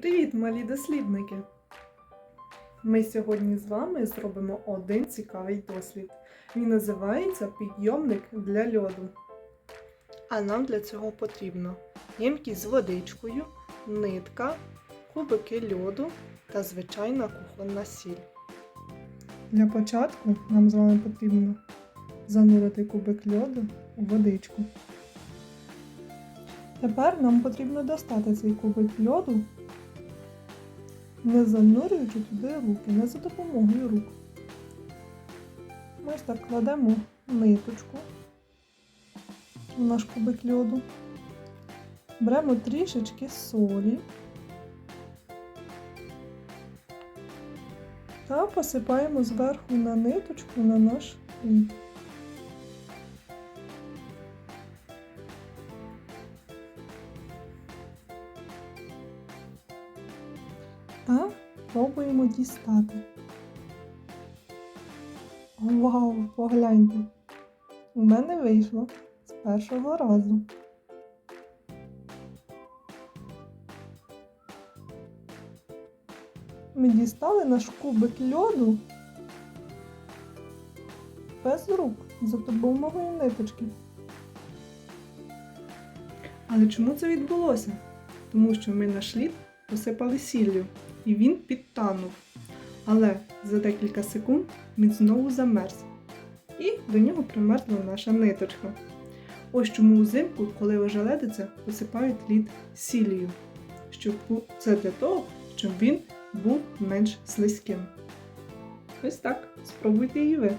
Привіт, малі дослідники! Ми сьогодні з вами зробимо один цікавий дослід. Він називається Підйомник для льоду. А нам для цього потрібно ємкість з водичкою, нитка, кубики льоду та звичайна кухонна сіль. Для початку нам з вами потрібно занурити кубик льоду у водичку. Тепер нам потрібно достати цей кубик льоду не занурюючи туди руки, не за допомогою рук. Ми ось так кладемо ниточку в наш кубик льоду, беремо трішечки солі та посипаємо зверху на ниточку на наш лід. Та пробуємо дістати. Вау, погляньте! У мене вийшло з першого разу. Ми дістали наш кубик льоду без рук за допомогою ниточки. Але чому це відбулося? Тому що ми наш лід посипали сіллю і він підтанув. Але за декілька секунд він знову замерз. І до нього примерзла наша ниточка. Ось чому взимку, коли ожеледиться, посипають лід сіллю. Щоб це для того, щоб він був менш слизьким. Ось так, спробуйте і ви.